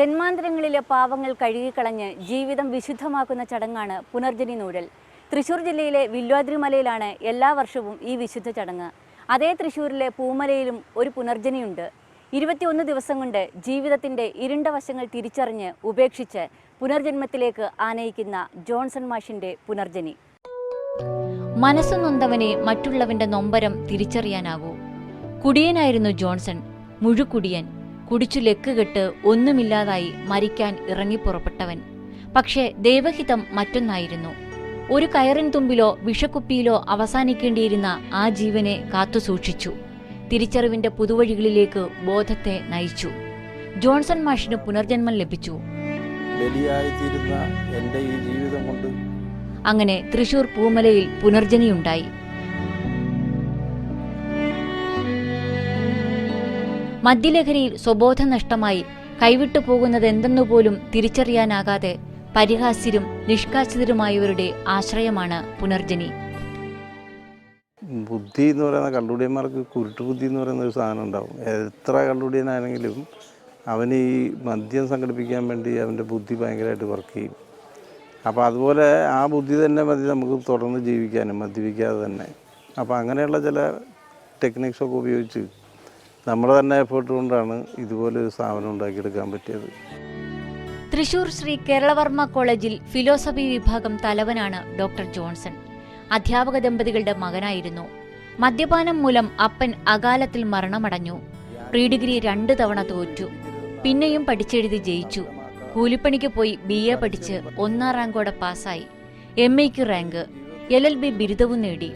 ജന്മാന്തരങ്ങളിലെ പാവങ്ങൾ കഴുകിക്കളഞ്ഞ് ജീവിതം വിശുദ്ധമാക്കുന്ന ചടങ്ങാണ് പുനർജനി നൂഴൽ. തൃശൂർ ജില്ലയിലെ വില്വാദ്രിമലയിലാണ് എല്ലാ വർഷവും ഈ വിശുദ്ധ ചടങ്ങ്. അതേ തൃശൂരിലെ പൂമലയിലും ഒരു പുനർജനിയുണ്ട്. ഇരുപത്തിയൊന്ന് ദിവസം കൊണ്ട് ജീവിതത്തിന്റെ ഇരുണ്ട വശങ്ങൾ തിരിച്ചറിഞ്ഞ് ഉപേക്ഷിച്ച് പുനർജന്മത്തിലേക്ക് ആനയിക്കുന്ന ജോൺസൺ മാഷിന്റെ പുനർജനി. മനസ്സു നൊന്തവനെ മറ്റുള്ളവന്റെ നൊമ്പരം തിരിച്ചറിയാനാകൂ. കുടിയനായിരുന്നു ജോൺസൺ മുഴുക്കുടിയൻ കുടിച്ചു ലെക്കുകെട്ട് ഒന്നുമില്ലാതായി മരിക്കാൻ ഇറങ്ങിപ്പുറപ്പെട്ടവൻ പക്ഷേ ദൈവഹിതം മറ്റൊന്നായിരുന്നു. ഒരു കയറിൻ തുമ്പിലോ വിഷക്കുപ്പിയിലോ അവസാനിക്കേണ്ടിയിരുന്ന ആ ജീവനെ കാത്തുസൂക്ഷിച്ചു തിരിച്ചറിവിന്റെ പുതുവഴികളിലേക്ക് ബോധത്തെ നയിച്ചു. ജോൺസൺ മാഷിന് പുനർജന്മം ലഭിച്ചു. അങ്ങനെ തൃശൂർ പൂമലയിൽ പുനർജനിയുണ്ടായി. മദ്യലഹരിയിൽ സ്വബോധ നഷ്ടമായി കൈവിട്ടു പോകുന്നതെന്തെന്നുപോലും തിരിച്ചറിയാനാകാതെ പരിഹാസ്യരും നിഷ്കാസിതരുമായവരുടെ ആശ്രയമാണ് പുനർജനി. ബുദ്ധി എന്ന് പറയുന്ന കള്ളുടിയന്മാർക്ക് കുരുട്ട് ബുദ്ധി എന്ന് പറയുന്ന ഒരു സാധനം ഉണ്ടാവും. എത്ര കള്ളുടിയനാണെങ്കിലും അവന് ഈ മദ്യം സംഘടിപ്പിക്കാൻ വേണ്ടി അവന്റെ ബുദ്ധി ഭയങ്കരമായിട്ട് വർക്ക് ചെയ്യും. അപ്പോൾ അതുപോലെ ആ ബുദ്ധി തന്നെ മതി നമുക്ക് തുടർന്ന് ജീവിക്കാനും മദ്യപിക്കാതെ തന്നെ. അപ്പോൾ അങ്ങനെയുള്ള ചില ടെക്നിക്സൊക്കെ ഉപയോഗിച്ച് നമ്മുടെ തന്നെ എഫേർട്ട് കൊണ്ടാണ് ഇതുപോലെ ഒരു സ്ഥാപനം ഉണ്ടാക്കിയെടുക്കാൻ പറ്റിയത്. തൃശൂർ ശ്രീ കേരളവർമ്മ കോളേജിൽ ഫിലോസഫി വിഭാഗം തലവനാണ് ഡോക്ടർ ജോൺസൺ. അധ്യാപക ദമ്പതികളുടെ മകനായിരുന്നു. മദ്യപാനം മൂലം അപ്പൻ അകാലത്തിൽ മരണമടഞ്ഞു. പ്രീ ഡിഗ്രി രണ്ട് തവണ തോറ്റു. പിന്നെയും പഠിച്ചെഴുതി ജയിച്ചു. കൂലിപ്പണിക്ക് പോയി ബി എ പഠിച്ച് ഒന്നാം റാങ്കോടെ പാസ്സായി. എം എക്ക് റാങ്ക് എൽ എൽ ബി ബിരുദവും നേടി.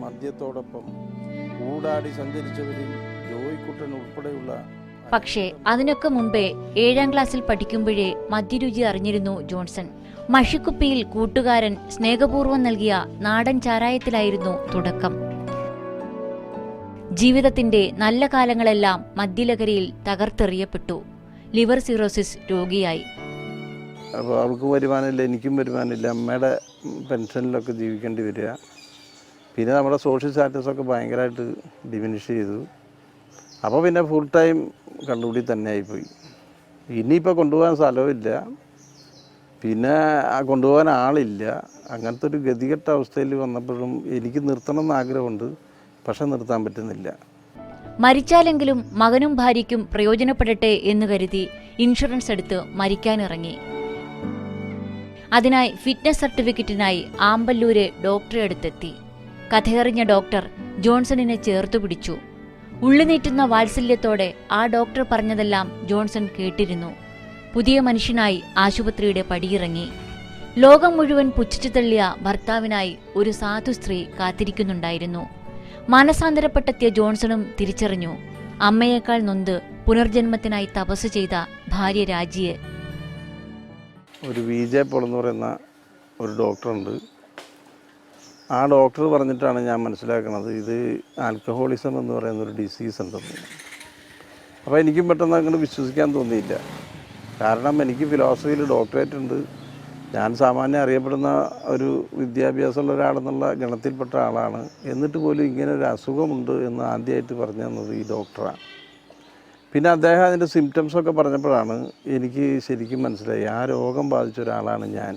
മദ്യത്തോടൊപ്പം ഊടാടി സഞ്ചരിച്ചവരിൽ ജോയിക്കുട്ടൻ ഉൾപ്പെടെയുള്ള പക്ഷേ അതിനൊക്കെ മുമ്പേ ഏഴാം ക്ലാസ്സിൽ പഠിക്കുമ്പോഴേ മദ്യരുചി അറിഞ്ഞിരുന്നു ജോൺസൺ. മഷിക്കുപ്പിയിൽ കൂട്ടുകാരൻ സ്നേഹപൂർവം നൽകിയ നാടൻ ചാരായത്തിലായിരുന്നു തുടക്കം. ജീവിതത്തിന്റെ നല്ല കാലങ്ങളെല്ലാം മദ്യലഹരിയിൽ തകർത്തെറിയപ്പെട്ടു. ലിവർ സിറോസിസ് രോഗിയായി. അപ്പോൾ അവൾക്ക് വരുമാനമില്ല എനിക്കും വരുമാനമില്ല അമ്മയുടെ പെൻഷനിലൊക്കെ ജീവിക്കേണ്ടി വരിക. പിന്നെ നമ്മുടെ സോഷ്യൽ സ്റ്റാറ്റസൊക്കെ ഭയങ്കരമായിട്ട് ഡിമിനിഷ് ചെയ്തു. അപ്പോൾ പിന്നെ ഫുൾ ടൈം കണ്ടുപിടി തന്നെ ആയിപ്പോയി. ഇനിയിപ്പോൾ കൊണ്ടുപോകാൻ സ്ഥലമില്ല പിന്നെ കൊണ്ടുപോകാൻ ആളില്ല. അങ്ങനത്തെ ഒരു ഗതികെട്ട അവസ്ഥയിൽ വന്നപ്പോഴും എനിക്ക് നിർത്തണം എന്ന് ആഗ്രഹമുണ്ട്. പക്ഷെ നിർത്താൻ പറ്റുന്നില്ല. മരിച്ചാലെങ്കിലും മകനും ഭാര്യയ്ക്കും പ്രയോജനപ്പെടട്ടെ എന്ന് കരുതി ഇൻഷുറൻസ് എടുത്ത് മരിക്കാനിറങ്ങി അതിനായി ഫിറ്റ്നസ് സർട്ടിഫിക്കറ്റിനായി ആമ്പല്ലൂരെ ഡോക്ടറെ അടുത്തെത്തി. കഥയറിഞ്ഞ ഡോക്ടർ ജോൺസണിനെ ചേർത്തു പിടിച്ചു. ഉള്ളുനീറ്റുന്ന വാത്സല്യത്തോടെ ആ ഡോക്ടർ പറഞ്ഞതെല്ലാം ജോൺസൺ കേട്ടിരുന്നു. പുതിയ മനുഷ്യനായി ആശുപത്രിയുടെ പടിയിറങ്ങി. ലോകം മുഴുവൻ പുച്ഛിച്ചു തള്ളിയ ഭർത്താവിനായി ഒരു സാധു സ്ത്രീ കാത്തിരിക്കുന്നുണ്ടായിരുന്നു. മാനസാന്തരപ്പെട്ടെത്തിയ ജോൺസണും തിരിച്ചറിഞ്ഞു. അമ്മയേക്കാൾ നൊന്ത് പുനർജന്മത്തിനായി തപസ് ചെയ്ത ഭാര്യ രാജിയെ. ഒരു വി പോൾ എന്ന് പറയുന്ന ഒരു ഡോക്ടറുണ്ട്. ആ ഡോക്ടർ പറഞ്ഞിട്ടാണ് ഞാൻ മനസ്സിലാക്കുന്നത് ഇത് ആൽക്കഹോളിസം എന്ന് പറയുന്ന ഒരു ഡിസീസ് ഉണ്ടെന്ന്. അപ്പോൾ എനിക്കും പെട്ടെന്ന് അങ്ങനെ വിശ്വസിക്കാൻ തോന്നിയില്ല. കാരണം എനിക്ക് ഫിലോസഫിയിൽ ഡോക്ടറേറ്റ് ഉണ്ട്. ഞാൻ സാമാന്യം അറിയപ്പെടുന്ന ഒരു വിദ്യാഭ്യാസമുള്ള ഒരാളെന്നുള്ള ഗണത്തിൽപ്പെട്ട ആളാണ്. എന്നിട്ട് പോലും ഇങ്ങനെ ഒരു അസുഖമുണ്ട് എന്ന് ആദ്യമായിട്ട് പറഞ്ഞു തന്നത് ഈ ഡോക്ടറാണ് പിന്നെ അദ്ദേഹം അതിന്റെ സിംറ്റംസൊക്കെ പറഞ്ഞപ്പോഴാണ് എനിക്ക് ശരിക്കും മനസ്സിലായി. ആ രോഗം ബാധിച്ച ഒരാളാണ് ഞാൻ.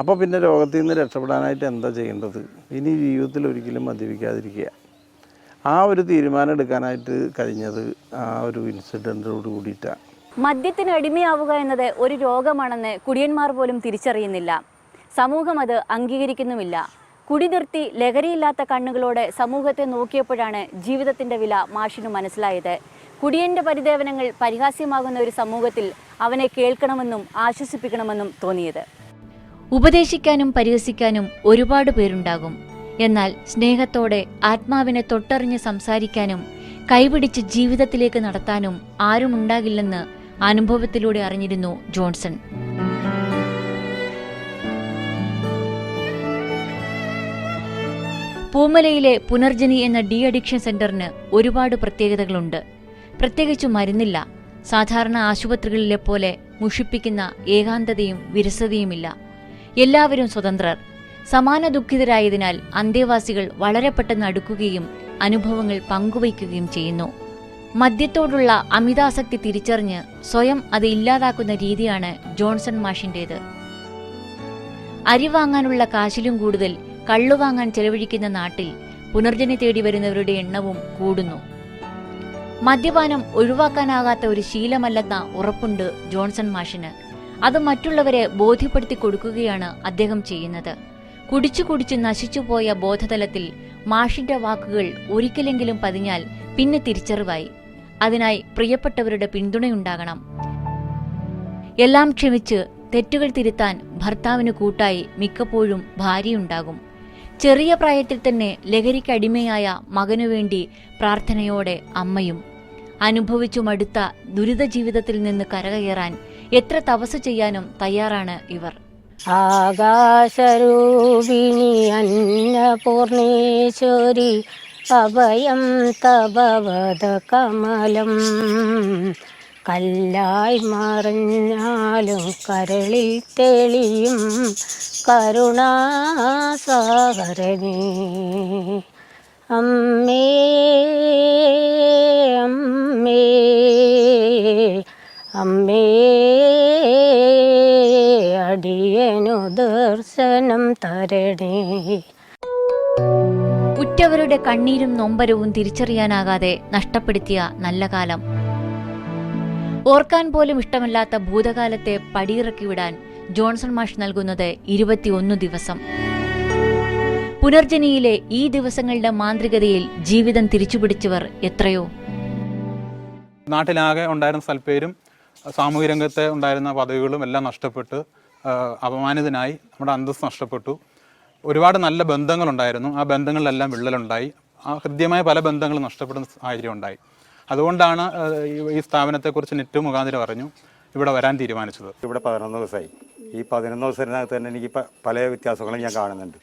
അപ്പോൾ പിന്നെ രോഗത്തിൽ നിന്ന് രക്ഷപ്പെടാനായിട്ട് എന്താ ചെയ്യേണ്ടത്? ഇനി ജീവിതത്തിൽ ഒരിക്കലും മദ്യപിക്കാതിരിക്കുക. ആ ഒരു തീരുമാനം എടുക്കാനായിട്ട് കഴിഞ്ഞത് ആ ഒരു ഇൻസിഡന്റോട് കൂടിയിട്ടാണ് മദ്യത്തിന് അടിമയാവുക എന്നത് ഒരു രോഗമാണെന്ന് കുടിയന്മാർ പോലും തിരിച്ചറിയുന്നില്ല. സമൂഹം അത് അംഗീകരിക്കുന്നുമില്ല. കുടി നിർത്തി ലഹരിയില്ലാത്ത കണ്ണുകളോടെ സമൂഹത്തെ നോക്കിയപ്പോഴാണ് ജീവിതത്തിന്റെ വില മാഷിനു മനസ്സിലായത്. കുടിയന്റെ പരിദേവനങ്ങൾ പരിഹാസ്യമാകുന്ന ഒരു സമൂഹത്തിൽ അവനെ കേൾക്കണമെന്നും ആശ്വസിപ്പിക്കണമെന്നും തോന്നിയത്. ഉപദേശിക്കാനും പരിഹസിക്കാനും ഒരുപാട് പേരുണ്ടാകും. എന്നാൽ സ്നേഹത്തോടെ ആത്മാവിനെ തൊട്ടറിഞ്ഞ് സംസാരിക്കാനും കൈപിടിച്ച് ജീവിതത്തിലേക്ക് നടത്താനും ആരുമുണ്ടാകില്ലെന്ന് അനുഭവത്തിലൂടെ അറിഞ്ഞിരുന്നു ജോൺസൺ. പൂമലയിലെ പുനർജനി എന്ന ഡി അഡിക്ഷൻ സെന്ററിന് ഒരുപാട് പ്രത്യേകതകളുണ്ട്. പ്രത്യേകിച്ച് മരുന്നില്ല. സാധാരണ ആശുപത്രികളിലെ പോലെ മുഷിപ്പിക്കുന്ന ഏകാന്തതയും വിരസതയുമില്ല. എല്ലാവരും സ്വതന്ത്രർ. സമാന ദുഃഖിതരായതിനാൽ അന്തേവാസികൾ വളരെ പെട്ടെന്ന് അടുക്കുകയും അനുഭവങ്ങൾ പങ്കുവയ്ക്കുകയും ചെയ്യുന്നു. മദ്യത്തോടുള്ള അമിതാസക്തി തിരിച്ചറിഞ്ഞ് സ്വയം അത് ഇല്ലാതാക്കുന്ന രീതിയാണ് ജോൺസൺ മാഷിന്റേത്. അരി വാങ്ങാനുള്ള കാശിലും കൂടുതൽ കള്ളുവാങ്ങാൻ ചെലവഴിക്കുന്ന നാട്ടിൽ പുനർജനി തേടി വരുന്നവരുടെ എണ്ണവും കൂടുന്നു. മദ്യപാനം ഒഴിവാക്കാനാകാത്ത ഒരു ശീലമല്ലെന്ന ഉറപ്പുണ്ട് ജോൺസൺ മാഷിന്. അത് മറ്റുള്ളവരെ ബോധ്യപ്പെടുത്തി കൊടുക്കുകയാണ് അദ്ദേഹം ചെയ്യുന്നത്. കുടിച്ചു കുടിച്ച് നശിച്ചുപോയ ബോധതലത്തിൽ മാഷിന്റെ വാക്കുകൾ ഒരിക്കലെങ്കിലും പതിഞ്ഞാൽ പിന്നെ തിരിച്ചറിവായി. അതിനായി പ്രിയപ്പെട്ടവരുടെ പിന്തുണയുണ്ടാകണം. എല്ലാം ക്ഷമിച്ച് തെറ്റുകൾ തിരുത്താൻ ഭർത്താവിന് കൂട്ടായി മിക്കപ്പോഴും ഭാര്യയുണ്ടാകും. ചെറിയ പ്രായത്തിൽ തന്നെ ലഹരിക്കടിമയായ മകനുവേണ്ടി പ്രാർത്ഥനയോടെ അമ്മയും അനുഭവിച്ചു മടുത്ത ദുരിത ജീവിതത്തിൽ നിന്ന് കരകയറാൻ എത്ര തപസ് ചെയ്യാനും തയ്യാറാണ് ഇവർ. ആകാശരൂപിണി അന്നപൂർണേശ്വരി അഭയം തപവത കമലം കല്ലായി മറിഞ്ഞാലും കരളിൽ തെളിയും കരുണാസാഗരനേ അമ്മേ അമ്മേ അമ്മേ അടിയനു ദർശനം തരണേ. ഉറ്റവരുടെ കണ്ണീരും നൊമ്പരവും തിരിച്ചറിയാനാകാതെ നഷ്ടപ്പെടുത്തിയ നല്ല കാലം. ഓർക്കാൻ പോലും ഇഷ്ടമല്ലാത്ത ഭൂതകാലത്തെ പടിയിറക്കി വിടാൻ ജോൺസൺ മാഷ് നൽകുന്നത് ഇരുപത്തിയൊന്ന് ദിവസം. പുനർജനിയിലെ ഈ ദിവസങ്ങളുടെ മാന്ത്രികതയിൽ ജീവിതം തിരിച്ചുപിടിച്ചവർ എത്രയോ. നാട്ടിലാകെ ഉണ്ടായിരുന്ന സൽപ്പേരും സാമൂഹ്യ രംഗത്തെ ഉണ്ടായിരുന്ന പദവികളും എല്ലാം നഷ്ടപ്പെട്ട് അപമാനിതനായി നമ്മുടെ അന്തസ് നഷ്ടപ്പെട്ടു. ഒരുപാട് നല്ല ബന്ധങ്ങളുണ്ടായിരുന്നു. ആ ബന്ധങ്ങളിലെല്ലാം വിള്ളലുണ്ടായി. ആ ഹൃദ്യമായ പല ബന്ധങ്ങളും നഷ്ടപ്പെടുന്ന സാഹചര്യം ഉണ്ടായി. അതുകൊണ്ടാണ് ഈ സ്ഥാപനത്തെക്കുറിച്ച് നെറ്റ് മുഖാന്തരം പറഞ്ഞു ഇവിടെ വരാൻ തീരുമാനിച്ചത്. ഇവിടെ പതിനൊന്ന് ദിവസമായി. ഈ പതിനൊന്ന് ദിവസത്തിനകത്ത് തന്നെ എനിക്ക് പല വ്യത്യാസങ്ങളും ഞാൻ കാണുന്നുണ്ട്.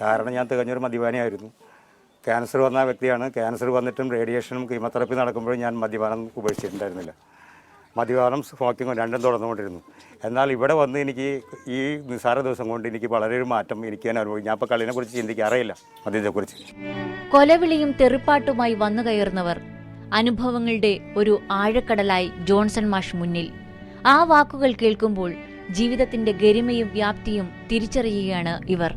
കാരണം ഞാൻ തികഞ്ഞൊരു മദ്യപാനിയായിരുന്നു. ക്യാൻസർ വന്ന വ്യക്തിയാണ്. ക്യാൻസർ വന്നിട്ടും റേഡിയേഷനും കീമോതെറപ്പി നടക്കുമ്പോഴും ഞാൻ മദ്യപാനം ഉപേക്ഷിച്ചിട്ടുണ്ടായിരുന്നില്ല. മദ്യപാനം സ്മോക്കിങ്ങും രണ്ടും തുടർന്നുകൊണ്ടിരുന്നു. എന്നാൽ ഇവിടെ വന്ന് എനിക്ക് ഈ നിസ്സാര ദിവസം കൊണ്ട് എനിക്ക് വളരെ ഒരു മാറ്റം എനിക്ക് തന്നെ അനുഭവിക്കും ഞാൻ ഇപ്പോൾ കളിനെ കുറിച്ച് ചിന്തിക്കാറേയില്ല മദ്യത്തെക്കുറിച്ച് കൊലവിളിയും തെറിപ്പാട്ടുമായി വന്നു കയറുന്നവർ അനുഭവങ്ങളുടെ ഒരു ആഴക്കടലായി ജോൺസൺ മാഷ് മുന്നിൽ. ആ വാക്കുകൾ കേൾക്കുമ്പോൾ ജീവിതത്തിന്റെ ഗരിമയും വ്യാപ്തിയും തിരിച്ചറിയുകയാണ് ഇവർ.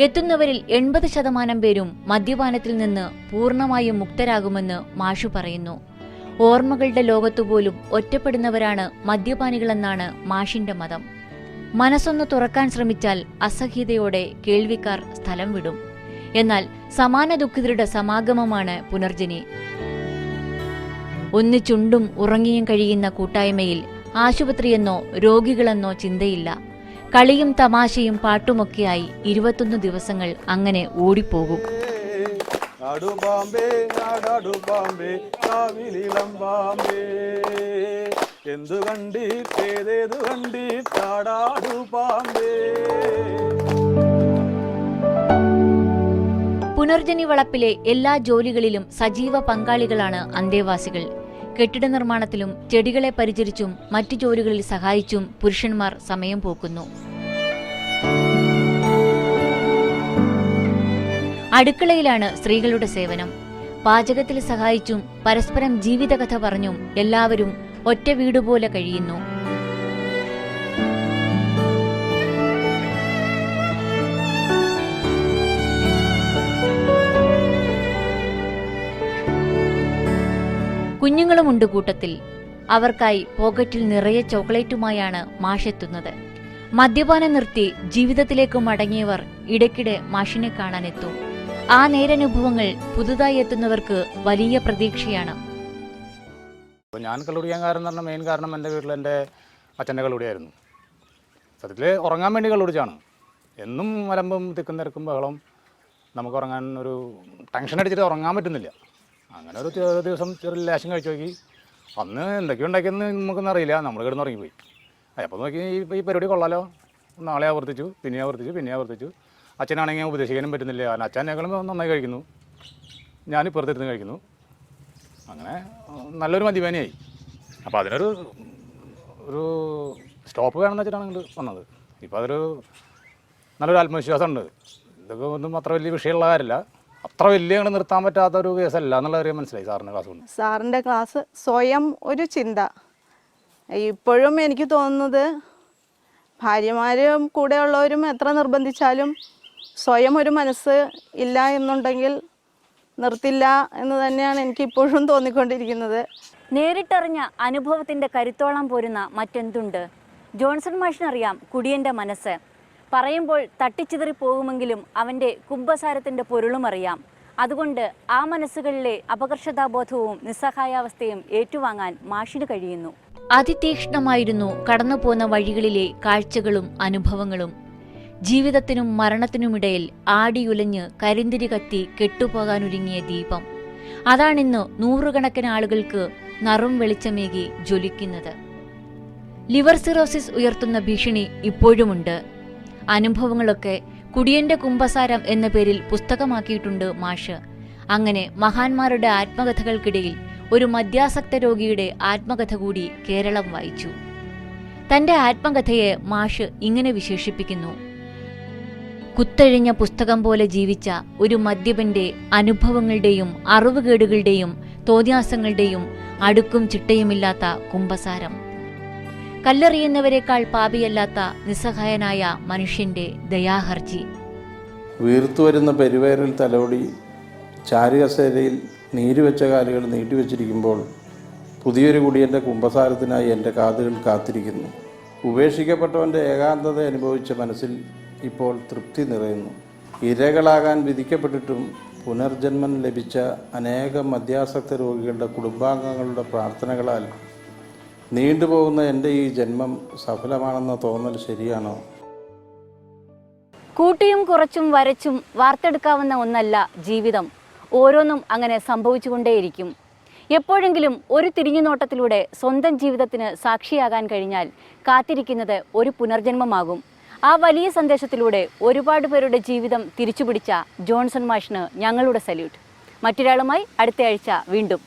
എത്തുന്നവരിൽ എൺപത് ശതമാനം പേരും മദ്യപാനത്തിൽ നിന്ന് പൂർണമായും മുക്തരാകുമെന്ന് മാഷു പറയുന്നു. ഓർമ്മകളുടെ ലോകത്തുപോലും ഒറ്റപ്പെടുന്നവരാണ് മദ്യപാനികളെന്നാണ് മാഷിന്റെ മതം. മനസ്സൊന്ന് തുറക്കാൻ ശ്രമിച്ചാൽ അസഹ്യതയോടെ കേൾവിക്കാർ സ്ഥലം വിടും. എന്നാൽ സമാന ദുഃഖിതരുടെ സമാഗമമാണ് പുനർജനി. ഒന്നിച്ചുണ്ടും ഉറങ്ങിയും കഴിയുന്ന കൂട്ടായ്മയിൽ ആശുപത്രിയെന്നോ രോഗികളെന്നോ ചിന്തയില്ല. കളിയും തമാശയും പാട്ടുമൊക്കെയായി ഇരുപത്തൊന്ന് ദിവസങ്ങൾ അങ്ങനെ ഓടിപ്പോകും. ആടു പാമ്പേ നാടാടു പാമ്പേ കാവിലിളം പാമ്പേ. എന്തു കണ്ടിട്ടേതേതു കണ്ടിട്ടാടാടു പാമ്പേ. പുനർജനി വളപ്പിലെ എല്ലാ ജോലികളിലും സജീവ പങ്കാളികളാണ് അന്തേവാസികൾ. കെട്ടിട നിർമ്മാണത്തിലും ചെടികളെ പരിചരിച്ചും മറ്റു ജോലികളിൽ സഹായിച്ചും പുരുഷന്മാർ സമയം പോക്കുന്നു. അടുക്കളയിലാണ് സ്ത്രീകളുടെ സേവനം. പാചകത്തിൽ സഹായിച്ചും പരസ്പരം ജീവിതകഥ പറഞ്ഞും എല്ലാവരും ഒറ്റ വീടുപോലെ കഴിയുന്നു. കുഞ്ഞുങ്ങളുമുണ്ട് കൂട്ടത്തിൽ. അവർക്കായി പോക്കറ്റിൽ നിറയെ ചോക്ലേറ്റുമായാണ് മാഷെത്തുന്നത്. മദ്യപാനം നിർത്തി ജീവിതത്തിലേക്ക് മടങ്ങിയവർ ഇടയ്ക്കിടെ മാഷിനെ കാണാനെത്തും. ആ നേരനുഭവങ്ങൾ പുതുതായി എത്തുന്നവർക്ക് വലിയ പ്രതീക്ഷയാണ്. ഞാൻ കള്ളുടിക്കാൻ കാരണം പറഞ്ഞ മെയിൻ കാരണം എന്റെ വീട്ടിൽ എന്റെ അച്ഛന്റെ കള്ളുടിയായിരുന്നു. സത്യത്തിൽ ഉറങ്ങാൻ വേണ്ടി കള്ളുടിച്ചാണ്. എന്നും വരമ്പും തിക്കും തിരക്കും ബഹളം നമുക്ക് ഉറങ്ങാൻ ഒരു ടെൻഷൻ അടിച്ചിട്ട് ഉറങ്ങാൻ പറ്റുന്നില്ല. അങ്ങനെ ഒരു ദിവസം ചെറിയ ലേശം കഴിച്ചു നോക്കി. അന്ന് എന്തൊക്കെയോ ഉണ്ടാക്കിയെന്ന് നമുക്കൊന്നും അറിയില്ല. നമ്മൾ കിടന്ന് ഉറങ്ങിപ്പോയി അപ്പോൾ നോക്കി ഈ പരിപാടി കൊള്ളാലോ. നാളെ ആവർത്തിച്ചു പിന്നെ ആവർത്തിച്ചു പിന്നെ ആവർത്തിച്ചു. അച്ഛനാണെങ്കിൽ ഉപദേശിക്കാനും പറ്റുന്നില്ല. കാരണം അച്ഛൻ ഞങ്ങൾ നന്നായി കഴിക്കുന്നു. ഞാൻ പുറത്തിരുന്ന് കഴിക്കുന്നു. അങ്ങനെ നല്ലൊരു മദ്യപാനിയായി. അപ്പോൾ അതിനൊരു ഒരു സ്റ്റോപ്പ് വേണമെന്ന് വെച്ചിട്ടാണ് വന്നത്. ഇപ്പോൾ അതൊരു നല്ലൊരു ആത്മവിശ്വാസമുണ്ട്. ഇതൊക്കെ ഒന്നും അത്ര വലിയ വിഷയമുള്ള കാര്യമില്ല. അത്ര വലിയ നിർത്താൻ പറ്റാത്ത ഒരു കേസല്ല എന്നുള്ള കാര്യം മനസ്സിലായി സാറിന്റെ ക്ലാസ് സാറിന്റെ ക്ലാസ് സ്വയം ഒരു ചിന്ത. ഇപ്പോഴും എനിക്ക് തോന്നുന്നത് ഭാര്യമാരും കൂടെയുള്ളവരും എത്ര നിർബന്ധിച്ചാലും സ്വയം ഒരു മനസ്സ് ഇല്ല എന്നുണ്ടെങ്കിൽ നിർത്തില്ല എന്ന് തന്നെയാണ് എനിക്ക് ഇപ്പോഴും തോന്നിക്കൊണ്ടിരിക്കുന്നത്. നേരിട്ടറിഞ്ഞ അനുഭവത്തിന്റെ കരുത്തോളം പോരുന്ന മറ്റെന്തുണ്ട്? ജോൺസൺ മാഷിനറിയാം കുടിയന്റെ മനസ്സ്. പറയുമ്പോൾ തട്ടിച്ചിതറി പോകുമെങ്കിലും അവന്റെ കുംഭസാരത്തിന്റെ പൊരുളും അറിയാം. അതുകൊണ്ട് ആ മനസ്സുകളിലെ അപകർഷതാബോധവും നിസ്സഹായാവസ്ഥയും ഏറ്റുവാങ്ങാൻ മാഷിന് കഴിയുന്നു. അതിതീക്ഷ്ണമായിരുന്നു കടന്നുപോന്ന വഴികളിലെ കാഴ്ചകളും അനുഭവങ്ങളും. ജീവിതത്തിനും മരണത്തിനുമിടയിൽ ആടിയുലഞ്ഞ് കരിന്തിരി കത്തി കെട്ടുപോകാനൊരുങ്ങിയ ദീപം. അതാണിന്ന് നൂറുകണക്കിന് ആളുകൾക്ക് നറും വെളിച്ചമേകി ജ്വലിക്കുന്നത്. ലിവർ സിറോസിസ് ഉയർത്തുന്ന ഭീഷണി ഇപ്പോഴുമുണ്ട്. അനുഭവങ്ങളൊക്കെ കുടിയന്റെ കുംഭസാരം എന്ന പേരിൽ പുസ്തകമാക്കിയിട്ടുണ്ട് മാഷ്. അങ്ങനെ മഹാന്മാരുടെ ആത്മകഥകൾക്കിടയിൽ ഒരു മദ്യാസക്ത രോഗിയുടെ ആത്മകഥ കൂടി കേരളം വായിച്ചു. തന്റെ ആത്മകഥയെ മാഷ് ഇങ്ങനെ വിശേഷിപ്പിക്കുന്നു. കുത്തഴിഞ്ഞ പുസ്തകം പോലെ ജീവിച്ച ഒരു മദ്യപന്റെ അനുഭവങ്ങളുടെയും അറിവുകേടുകളുടെയും തോന്യാസങ്ങളുടെയും അടുക്കും ചിട്ടയുമില്ലാത്ത കുംഭസാരം കല്ലെറിയുന്നവരെക്കാൾ പാപിയല്ലാത്ത നിസ്സഹായനായ മനുഷ്യന്റെ ദയാഹർജി. വീർത്തു വരുന്ന തലോടി ചാരുകസേരയിൽ നീരുവെച്ച കാലുകൾ നീട്ടിവെച്ചിരിക്കുമ്പോൾ പുതിയൊരു കുടിയന്റെ കുംഭസാരത്തിനായി എന്റെ കാതുകൾ കാത്തിരിക്കുന്നു. ഉപേക്ഷിക്കപ്പെട്ടവന്റെ ഏകാന്തത അനുഭവിച്ച മനസ്സിൽ ഇപ്പോൾ തൃപ്തി നിറയുന്നു. ഇരകളാകാൻ വിധിക്കപ്പെട്ടിട്ടും പുനർജന്മം ലഭിച്ച അനേകം മദ്യാസക്ത രോഗികളുടെ കുടുംബാംഗങ്ങളുടെ പ്രാർത്ഥനകളാൽ നീണ്ടുപോകുന്ന എന്റെ ഈ ജന്മം സഫലമാണെന്ന തോന്നൽ ശരിയാണോ? കൂട്ടിയും കുറച്ചും വരച്ചും വാർത്തെടുക്കാവുന്ന ഒന്നല്ല ജീവിതം. ഓരോന്നും അങ്ങനെ സംഭവിച്ചുകൊണ്ടേയിരിക്കും. എപ്പോഴെങ്കിലും ഒരു തിരിഞ്ഞുനോട്ടത്തിലൂടെ സ്വന്തം ജീവിതത്തിന് സാക്ഷിയാകാൻ കഴിഞ്ഞാൽ കാത്തിരിക്കുന്നത് ഒരു പുനർജന്മമാകും. ആ വലിയ സന്ദേശത്തിലൂടെ ഒരുപാട് പേരുടെ ജീവിതം തിരിച്ചുപിടിച്ച ജോൺസൺ മാഷിന് ഞങ്ങളുടെ സല്യൂട്ട്. മറ്റൊരാളുമായി അടുത്തയാഴ്ച വീണ്ടും.